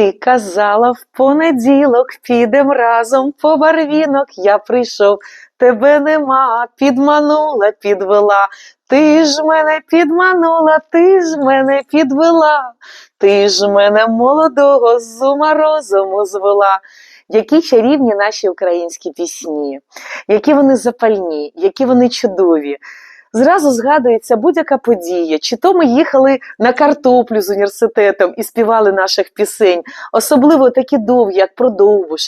Ти казала в понеділок, підем разом по барвінок. Я прийшов, тебе нема, підманула, підвела. Ти ж мене підманула, ти ж мене підвела, ти ж мене молодого з ума розуму звела. Які чарівні наші українські пісні, які вони запальні, які вони чудові. Зразу згадується будь-яка подія, чи то ми їхали на картоплю з університетом і співали наших пісень, особливо такі довгі, як про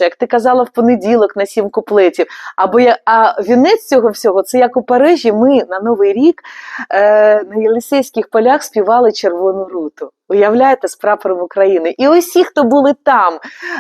як ти казала в понеділок на сім куплетів. Або я, а вінець цього всього це як у Парижі. Ми на Новий рік е, на Єлисейських полях співали Червону руту. Уявляєте, з прапором України. І усі, хто були там,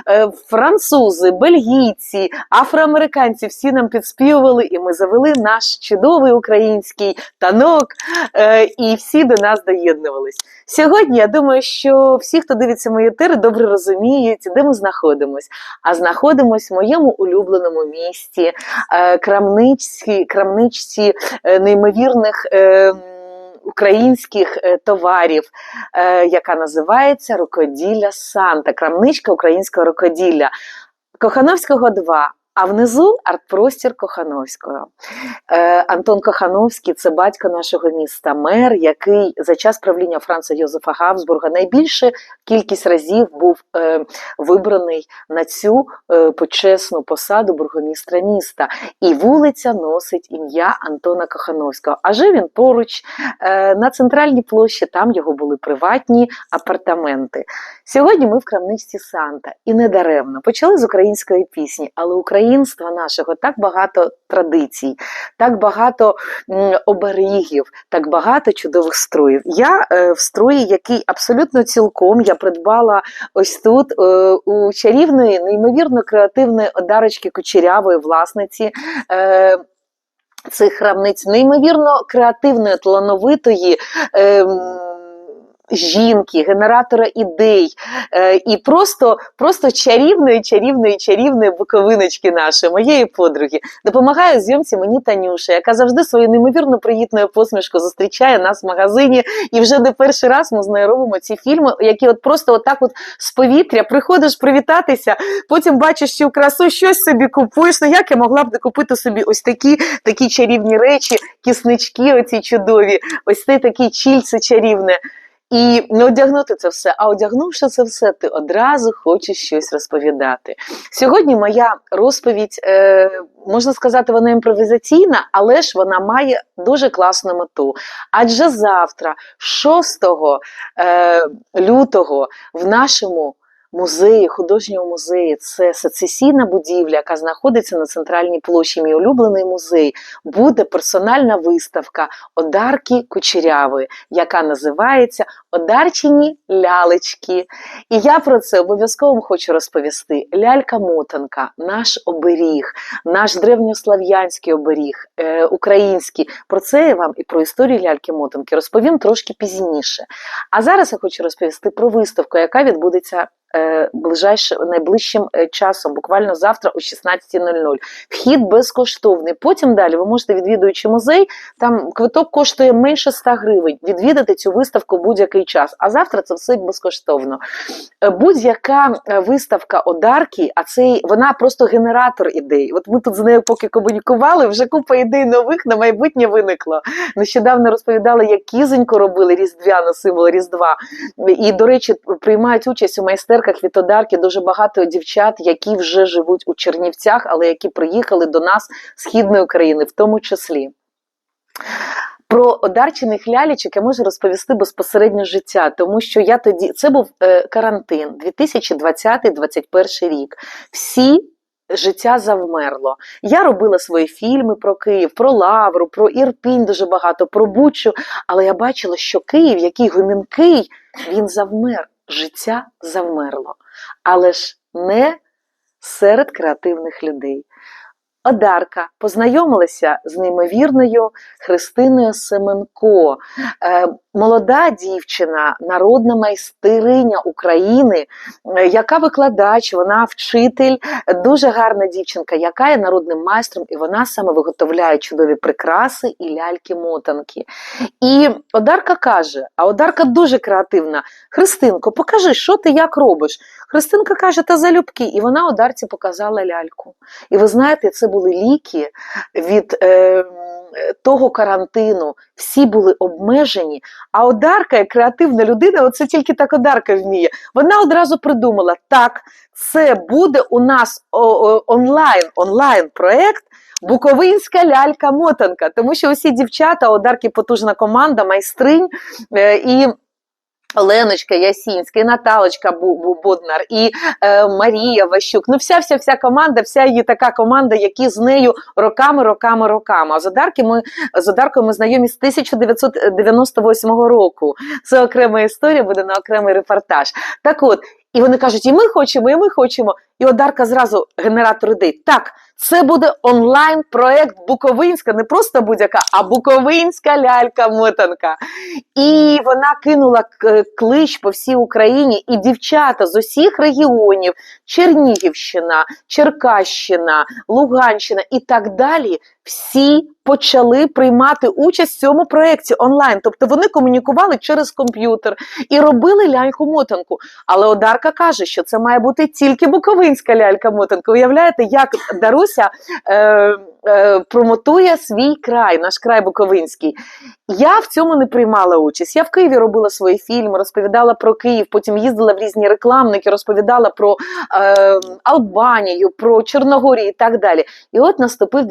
е, французи, бельгійці, афроамериканці, всі нам підспівували, і ми завели наш чудовий український танок, е, і всі до нас доєднувались. Сьогодні я думаю, що всі, хто дивиться мої ефіри, добре розуміють, де ми знаходимось. А знаходимось в моєму улюбленому місті, е, крамничці, крамничці неймовірних. Українських е, товарів, е, яка називається Рукоділля Санта, крамничка українського рукоділля. Кохановського 2. А внизу арт-простір Кохановського. Е, Антон Кохановський це батько нашого міста, мер, який за час правління Франца Йозефа Габсбурга найбільше кількість разів був е, вибраний на цю е, почесну посаду бургомістра міста. І вулиця носить ім'я Антона Кохановського. А жив він поруч е, на центральній площі, там його були приватні апартаменти. Сьогодні ми в крамничці Санта, і не даремно почали з української пісні, але українства нашого так багато традицій, так багато оберігів, так багато чудових строїв. Я е, в строї, який абсолютно цілком я придбала ось тут е, у чарівної, неймовірно креативної одарочки кучерявої власниці. Е, Цих крамниць неймовірно креативної, талановитої. Е, жінки, генератора ідей е, і просто, просто чарівної, чарівної, чарівної буковиночки нашої, моєї подруги. Допомагає зйомці мені Танюша, яка завжди своєю неймовірно приїтною посмішкою зустрічає нас в магазині. І вже не перший раз ми з нею робимо ці фільми, які от просто отак от з повітря приходиш привітатися, потім бачиш цю красу, щось собі купуєш. Ну як я могла б не купити собі ось такі, такі чарівні речі, киснички, оці чудові, ось це такі чільце чарівне. І не одягнути це все, а одягнувши це все, ти одразу хочеш щось розповідати. Сьогодні моя розповідь, е, можна сказати, вона імпровізаційна, але ж вона має дуже класну мету. Адже завтра, 6 е, лютого, в нашому музеї, художньому музеї, це сецесійна будівля, яка знаходиться на центральній площі, мій улюблений музей, буде персональна виставка Одарки Кучерявої, яка називається Одарчині лялечки. І я про це обов'язково хочу розповісти. Лялька-мотанка, наш оберіг, наш древньослав'янський оберіг, е, український. Про це я вам і про історію ляльки-мотанки розповім трошки пізніше. А зараз я хочу розповісти про виставку, яка відбудеться. Е, Ближайшим найближчим е, часом, буквально завтра о 16.00. Вхід безкоштовний. Потім далі ви можете, відвідуючи музей, там квиток коштує менше 100 гривень. Відвідати цю виставку будь-який час. А завтра це все безкоштовно. Е, Будь-яка виставка одарки, а це вона просто генератор ідей. От ми тут з нею поки комунікували, вже купа ідей нових на майбутнє виникло. Нещодавно розповідали, як кізоньку робили різдвяно, символ Різдва. І, до речі, приймають участь у майстерках від одарки дуже багато дівчат, які вже живуть у Чернівцях, але які приїхали до нас східної України, в тому числі. Про одарчених лялічок я можу розповісти безпосередньо життя, тому що я тоді це був е, карантин 2020-2021 рік. Всі життя завмерло. Я робила свої фільми про Київ, про Лавру, про Ірпінь дуже багато, про Бучу. Але я бачила, що Київ, який гомінкий, він завмер. Життя завмерло. Але ж не серед креативних людей. Одарка познайомилася з неймовірною Христиною Семенко. Молода дівчина, народна майстриня України, е, яка викладач, вона вчитель, дуже гарна дівчинка, яка є народним майстром, і вона саме виготовляє чудові прикраси і ляльки-мотанки. І Одарка каже: а Одарка дуже креативна. Христинко, покажи, що ти як робиш. Христинка каже, та залюбки. І вона Одарці показала ляльку. І ви знаєте, це були ліки від е, того карантину. Всі були обмежені. А Одарка, креативна людина, оце тільки так Одарка вміє. Вона одразу придумала: так, це буде у нас онлайн онлайн проект. Буковинська лялька-мотанка, тому що усі дівчата, Одарки потужна команда, майстринь е, і Оленочка Ясінська, і Наталочка Буднар, і е, Марія Ващук. Ну, вся вся вся команда, вся її така команда, які з нею роками, роками, роками. А з Одарки ми з Одаркою ми знайомі з 1998 року. Це окрема історія, буде на окремий репортаж. Так от, і вони кажуть, і ми хочемо, і ми хочемо. І Одарка зразу генератор ідей. Так, це буде онлайн-проект Буковинська, не просто будь-яка, а Буковинська лялька-мотанка. І вона кинула клич по всій Україні, і дівчата з усіх регіонів: Чернігівщина, Черкащина, Луганщина і так далі. Всі почали приймати участь в цьому проєкті онлайн. Тобто вони комунікували через комп'ютер і робили ляльку-мотанку. Але Одарка каже, що це має бути тільки Буковинська лялька-мотанка. Уявляєте, як Даруся е, е, промотує свій край, наш край Буковинський. Я в цьому не приймала участь. Я в Києві робила свої фільми, розповідала про Київ, потім їздила в різні рекламники, розповідала про е, Албанію, про Чорногорію і так далі. І от наступив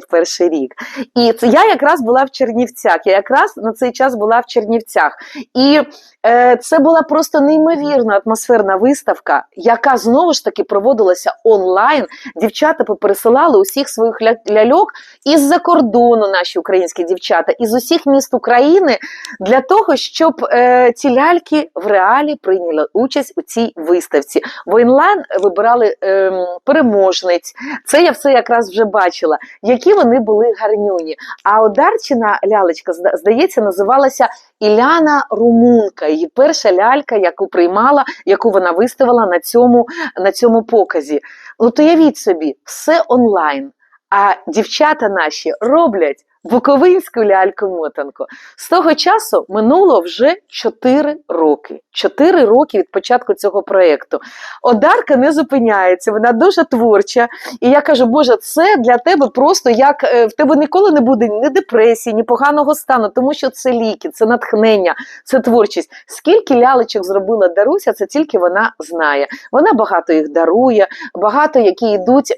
2021 рік. І це я якраз була в Чернівцях. Я якраз на цей час була в Чернівцях. І е, це була просто неймовірна атмосферна виставка, яка знову ж таки проводилася онлайн. Дівчата попересилали усіх своїх ляльок із-за кордону, наші українські дівчата, із усіх міст України для того, щоб е, ці ляльки в реалі прийняли участь у цій виставці. В онлайн вибирали е, переможниць. Це я все якраз вже бачила, які вони були гарнюні. А Одарчина лялечка, здається, називалася Іляна Румунка. Її перша лялька, яку приймала, яку вона виставила на цьому, на цьому показі. От уявіть собі, все онлайн. А дівчата наші роблять Буковинську ляльку-мотанку. З того часу минуло вже 4 роки. 4 роки від початку цього проєкту. Одарка не зупиняється, вона дуже творча. І я кажу, Боже, це для тебе просто як е, в тебе ніколи не буде ні депресії, ні поганого стану, тому що це ліки, це натхнення, це творчість. Скільки лялечок зробила Даруся, це тільки вона знає. Вона багато їх дарує, багато які йдуть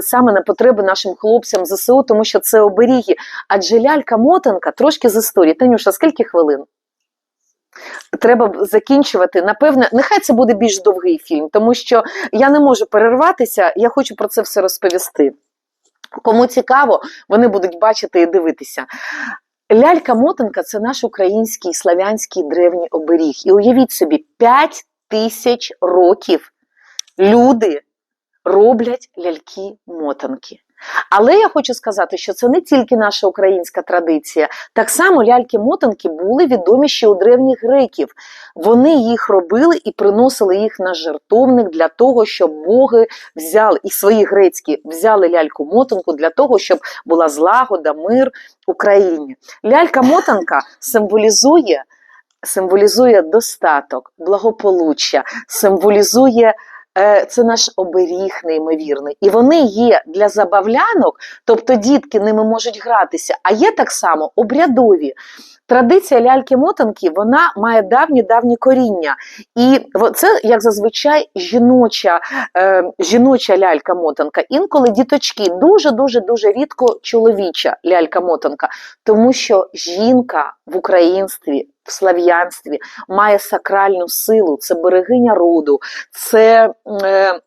саме на потреби нашим хлопцям ЗСУ, тому що це оберіги. Адже лялька-мотанка трошки з історії. Танюша, скільки хвилин? Треба закінчувати. Напевне, нехай це буде більш довгий фільм, тому що я не можу перерватися, я хочу про це все розповісти. Кому цікаво, вони будуть бачити і дивитися. Лялька-мотанка це наш український славянський древній оберіг. І уявіть собі, 5 тисяч років люди роблять ляльки-мотанки. Але я хочу сказати, що це не тільки наша українська традиція. Так само ляльки-мотанки були відомі ще у древніх греків. Вони їх робили і приносили їх на жертовник для того, щоб боги взяли і свої грецькі взяли ляльку-мотанку для того, щоб була злагода, мир Україні. Лялька-мотанка символізує. Символізує достаток, благополуччя, символізує це наш оберіг неймовірний. І вони є для забавлянок, тобто дітки ними можуть гратися, а є так само обрядові. Традиція ляльки-мотанки вона має давні-давні коріння. І це, як зазвичай, жіноча е, жіноча лялька-мотанка. Інколи діточки дуже-дуже дуже рідко чоловіча лялька-мотанка, тому що жінка в українстві в слав'янстві має сакральну силу, це берегиня роду, це е,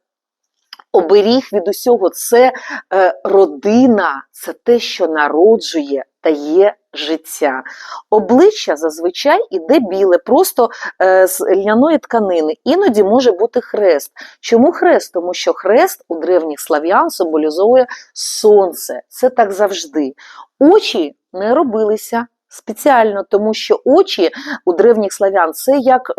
оберіг від усього, це е, родина, це те, що народжує та є життя. Обличчя зазвичай іде біле, просто е, з льняної тканини. Іноді може бути хрест. Чому хрест? Тому що хрест у древніх слав'ян символізує сонце. Це так завжди. Очі не робилися Спеціально, тому що очі у древніх славян це як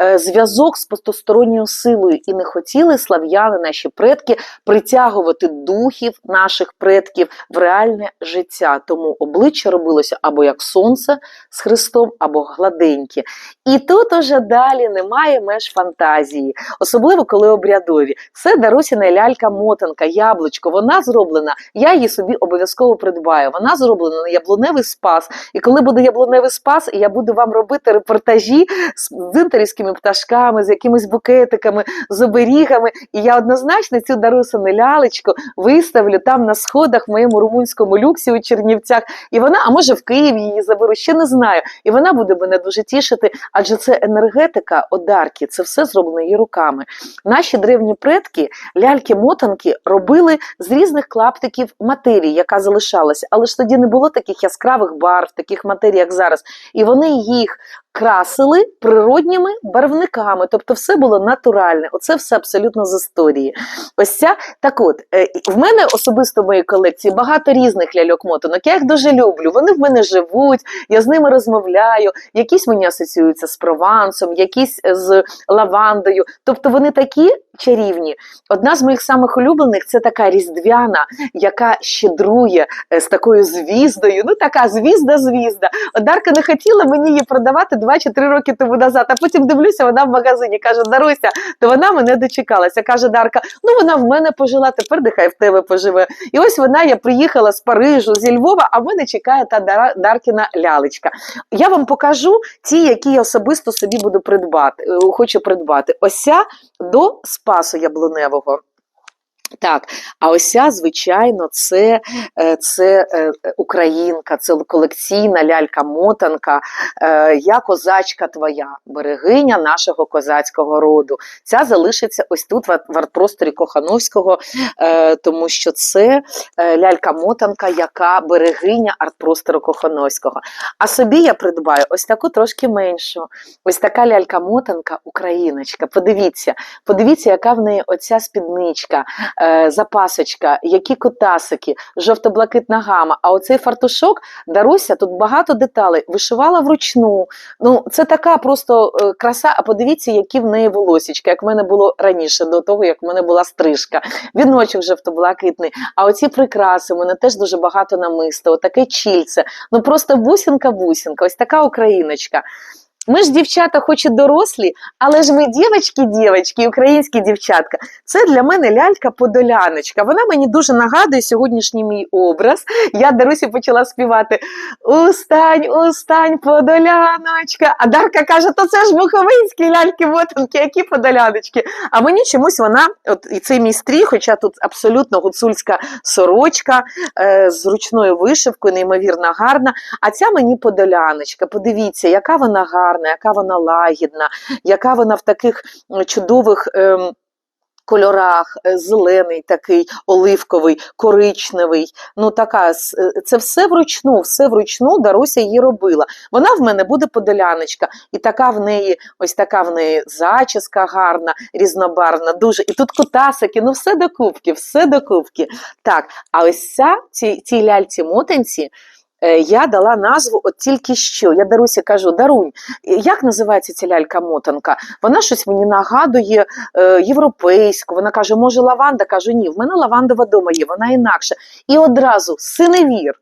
е, зв'язок з потусторонньою силою, і не хотіли слав'яни, наші предки, притягувати духів наших предків в реальне життя. Тому обличчя робилося або як сонце з Христом, або гладенькі. І тут уже далі немає меж фантазії, особливо коли обрядові. Це Дарусіна лялька мотанка, яблучко. Вона зроблена. Я її собі обов'язково придбаю. Вона зроблена на яблуневий спас. І коли буде яблуневий спас, я буду вам робити репортажі з інтерівськими пташками, з якимись букетиками, з оберігами. І я однозначно цю Дарусину лялечку виставлю там на сходах в моєму румунському люксі у Чернівцях. І вона, а може в Києві її заберу, ще не знаю. І вона буде мене дуже тішити, адже це енергетика одарки, це все зроблено її руками. Наші древні предки ляльки-мотанки робили з різних клаптиків матерії, яка залишалася. Але ж тоді не було таких яскравих барв, таких матеріях зараз. І вони їх красили природніми барвниками. Тобто все було натуральне. Оце все абсолютно з історії. Ось ця так от, е, в мене особисто в моїй колекції багато різних ляльок-мотанок. Я їх дуже люблю. Вони в мене живуть, я з ними розмовляю. Якісь мені асоціюються з провансом, якісь з лавандою. Тобто вони такі чарівні. Одна з моїх самих улюблених це така різдвяна, яка щедрує е, з такою звіздою. Ну, така звізда-звізда. Одарка не хотіла мені її продавати 2 чи 3 роки тому назад. А потім дивлюся, вона в магазині каже: Даруся, то вона мене дочекалася. Каже Дарка: ну вона в мене пожила, тепер нехай в тебе поживе. І ось вона, я приїхала з Парижу, зі Львова, а в мене чекає та Дара- Даркіна лялечка. Я вам покажу ті, які я особисто собі буду придбати, е, хочу придбати. Ось ця до Спасу Яблуневого. Так, а ось звичайно, це, е, це е, українка, це колекційна лялька-мотанка, е, я козачка твоя, берегиня нашого козацького роду. Ця залишиться ось тут, в арт-просторі Кохановського, тому що це лялька-мотанка, яка берегиня арт-простору Кохановського. А собі я придбаю ось таку трошки меншу. Ось така лялька-мотанка, україночка. Подивіться, подивіться, яка в неї оця спідничка е, запасочка, які котасики, жовто-блакитна гама. А оцей фартушок Даруся, тут багато деталей. Вишивала вручну. Ну, це така просто е, краса. А подивіться, які в неї волосічки, як в мене було раніше, до того, як в мене була стрижка. Віночок жовто-блакитний. А оці прикраси, у мене теж дуже багато намисто, отаке чільце. Ну просто бусинка-бусинка, ось така україночка. Ми ж дівчата, хоч і дорослі, але ж ми дівочки, дівочки, українські дівчатка. Це для мене лялька-подоляночка. Вона мені дуже нагадує сьогоднішній мій образ. Я Дарусі почала співати Устань, устань, подоляночка. А Дарка каже, то це ж буховинські ляльки-мотанки, які подоляночки. А мені чомусь вона, от і цей мій стрій, хоча тут абсолютно гуцульська сорочка е, з ручною вишивкою, неймовірно гарна. А ця мені подоляночка. Подивіться, яка вона гарна, яка вона лагідна, яка вона в таких чудових. ем, Кольорах е, зелений, такий оливковий, коричневий. Ну така е, це все вручну, все вручну Даруся її робила. Вона в мене буде подоляночка, і така в неї, ось така в неї зачіска гарна, різнобарвна, дуже. І тут кутасики, ну все до кубки, все до кубки. Так, а ось ця цій, цій ляльці мотанці. е, Я дала назву от тільки що. Я Дарусі кажу, Дарунь, як називається ця лялька-мотанка? Вона щось мені нагадує е, європейську. Вона каже, може, лаванда? Кажу, ні, в мене лавандова дома є, вона інакша. І одразу синевір.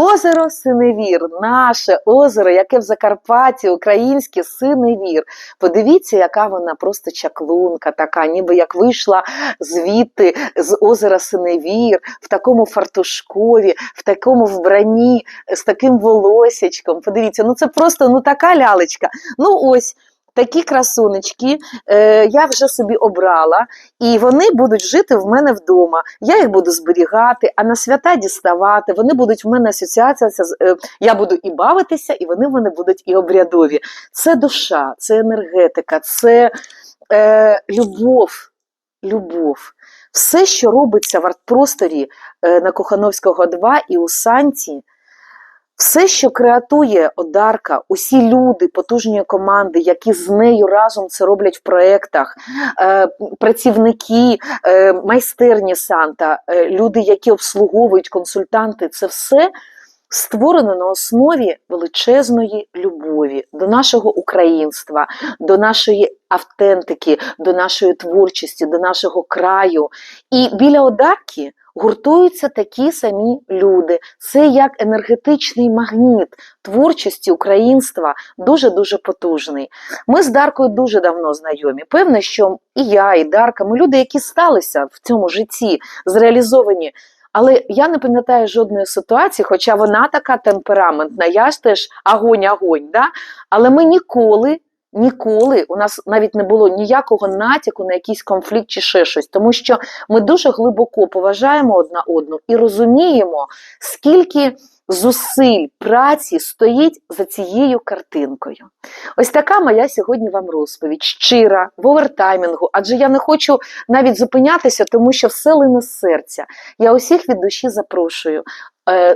Озеро Синевір, наше озеро, яке в Закарпатті, українське Синевір. Подивіться, яка вона просто чаклунка, така, ніби як вийшла звідти з озера Синевір, в такому фартушкові, в такому вбранні, з таким волосячком. Подивіться, ну це просто ну така лялечка. Ну ось. Такі красунечки е, я вже собі обрала, і вони будуть жити в мене вдома. Я їх буду зберігати, а на свята діставати. Вони будуть в мене асоціація. Е, я буду і бавитися, і вони в мене будуть і обрядові. Це душа, це енергетика, це е, любов. Любов. Все, що робиться в арт-просторі е, на Кохановського 2 і у Санті, все, що креатує Одарка, усі люди, потужні команди, які з нею разом це роблять в проєктах, е, працівники, е, майстерні Санта, е, люди, які обслуговують консультанти, це все створено на основі величезної любові до нашого українства, до нашої автентики, до нашої творчості, до нашого краю. І біля Одарки гуртуються такі самі люди. Це як енергетичний магніт творчості українства, дуже-дуже потужний. Ми з Даркою дуже давно знайомі. Певне, що і я, і Дарка, ми люди, які сталися в цьому житті, зреалізовані. Але я не пам'ятаю жодної ситуації, хоча вона така темпераментна, я ж теж агонь-агонь. Да? Але ми ніколи, ніколи, у нас навіть не було ніякого натяку на якийсь конфлікт чи ще щось, тому що ми дуже глибоко поважаємо одна одну і розуміємо, скільки зусиль праці стоїть за цією картинкою. Ось така моя сьогодні вам розповідь, щира, в овертаймінгу, адже я не хочу навіть зупинятися, тому що все лине з серця. Я усіх від душі запрошую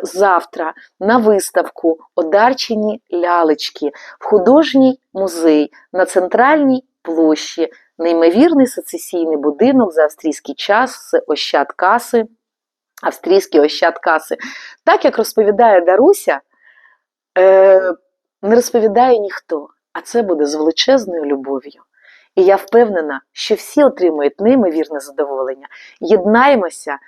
завтра на виставку Одарчині лялечки в художній музей на центральній площі. Неймовірний сецесійний будинок за австрійський час з Ощадкаси, австрійські Ощадкаси. Так як розповідає Даруся, е, не розповідає ніхто, а це буде з величезною любов'ю. І я впевнена, що всі отримують неймовірне задоволення. Єднаємося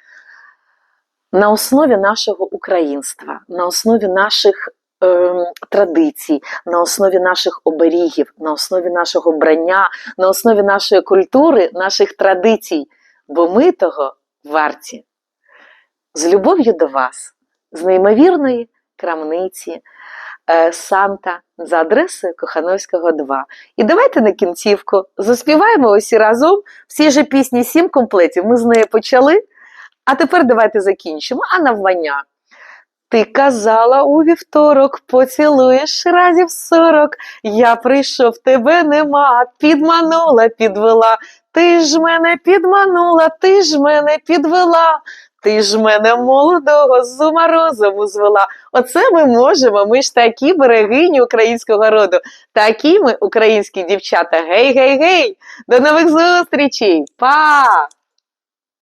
на основі нашого українства, на основі наших ем, традицій, на основі наших оберігів, на основі нашого брання, на основі нашої культури, наших традицій, бо ми того варті. З любов'ю до вас, з неймовірної крамниці е, Санта за адресою Кохановського 2. І давайте на кінцівку заспіваємо усі разом всі же пісні сім комплектів. Ми з неї почали. А тепер давайте закінчимо. А навмання. Ти казала у вівторок, поцілуєш разів сорок. Я прийшов, тебе нема, підманула, підвела. Ти ж мене підманула, ти ж мене підвела. Ти ж мене молодого з ума розуму звела. Оце ми можемо. Ми ж такі берегині українського роду, такі ми українські дівчата. Гей, гей, гей! До нових зустрічей! Па!